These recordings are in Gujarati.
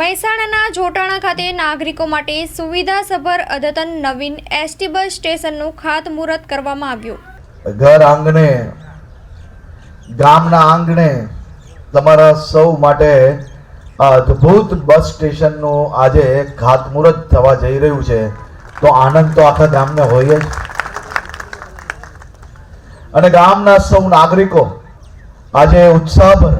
મહેસાણાના જોટાણા ખાતે નાગરિકો માટે સુવિધાસભર અદ્યતન નવીન એસટી બસ સ્ટેશનનું ખાતમુહૂર્ત કરવામાં આવ્યું. ઘર આંગણે, ગામના આંગણે તમારા સૌ માટે અદ્ભુત બસ સ્ટેશનનું આજે ખાતમુહૂર્ત થવા જઈ રહ્યું છે. તો આનંદ તો આખા ગામને હોય જ. અને ગામના સૌ નાગરિકો આજે ઉત્સાહભર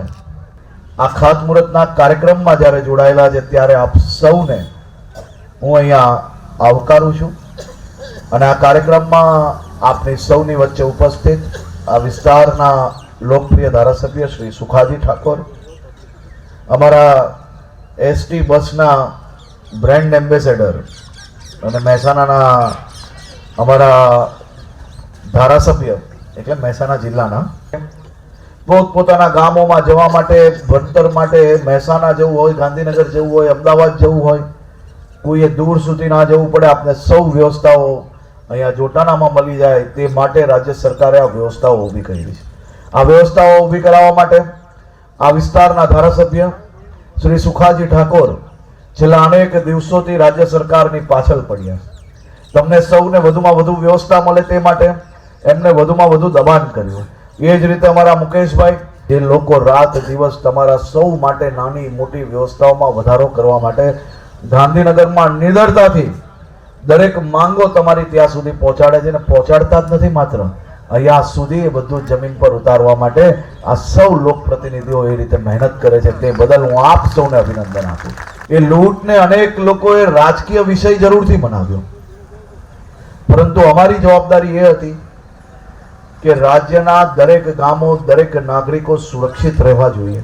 આ ખાતમુહૂર્તના કાર્યક્રમમાં જ્યારે જોડાયેલા છે, ત્યારે આપ સૌને હું અહીંયા આવકારું છું અને આ કાર્યક્રમમાં આપની સૌની વચ્ચે ઉપસ્થિત આ વિસ્તારના લોકપ્રિય ધારાસભ્ય શ્રી સુખાજી ઠાકોર, અમારા એસટી બસના બ્રાન્ડ એમ્બેસેડર અને મહેસાણાના અમારા ધારાસભ્ય, એટલે મહેસાણા જિલ્લાના પોતપોતાના ગામોમાં જવા માટે, ભણતર માટે, મહેસાણા જવું હોય, ગાંધીનગર જવું હોય, અમદાવાદ જવું હોય, કોઈએ દૂર સુધી ના જવું પડે આપણે સૌ વ્યવસ્થાઓ અહીંયા જોટાણામાં મળી જાય, તે માટે રાજ્ય સરકારે આ વ્યવસ્થાઓ ઊભી કરી છે. આ વ્યવસ્થાઓ ઊભી કરાવવા માટે આ વિસ્તારના ધારાસભ્ય શ્રી સુખાજી ઠાકોર છેલ્લા અનેક દિવસોથી રાજ્ય સરકારની પાછળ પડ્યા તમને સૌને વધુમાં વધુ વ્યવસ્થા મળે તે માટે એમને વધુમાં વધુ દબાણ કર્યું. એ જ રીતે અમારા મુકેશભાઈ, જે લોકો રાત દિવસ તમારા સૌ માટે નાની મોટી વ્યવસ્થાઓમાં વધારો કરવા માટે ગાંધીનગરમાં નિડરતાથી દરેક માંગો તમારી ત્યાં સુધી પહોંચાડે છે અને પહોંચાડતા જ નથી માત્ર. અહીંયા સુધી એ બધું જમીન પર ઉતારવા માટે આ સૌ લોકપ્રતિનિધિઓ એ રીતે મહેનત કરે છે તે બદલ હું આપ સૌને અભિનંદન આપું એ લૂંટને અનેક લોકોએ રાજકીય વિષય જરૂરથી બનાવ્યો પરંતુ અમારી જવાબદારી એ હતી કે રાજ્યના દરેક ગામો, દરેક નાગરિકો સુરક્ષિત રહેવા જોઈએ.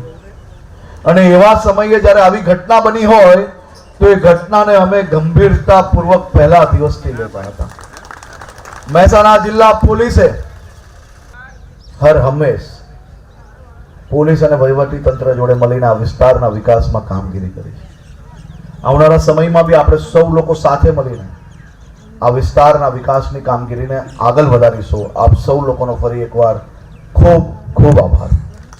અને એવા સમયે જ્યારે આવી ઘટના બની હોય, તો એ ઘટનાને અમે ગંભીરતા પૂર્વક પહેલા દિવસથી લેતા હતા. મહેસાણા જિલ્લા પોલીસે હર હંમેશ પોલીસ અને વહીવટી તંત્ર જોડે મળીને આ વિસ્તારના વિકાસમાં કામગીરી કરી. છે આવનારા સમયમાં બી આપણે સૌ લોકો સાથે મળીને આ વિસ્તારના વિકાસની કામગીરીને આગળ વધારીશું. આપ સૌ લોકોનો ફરી એકવાર ખૂબ ખૂબ આભાર.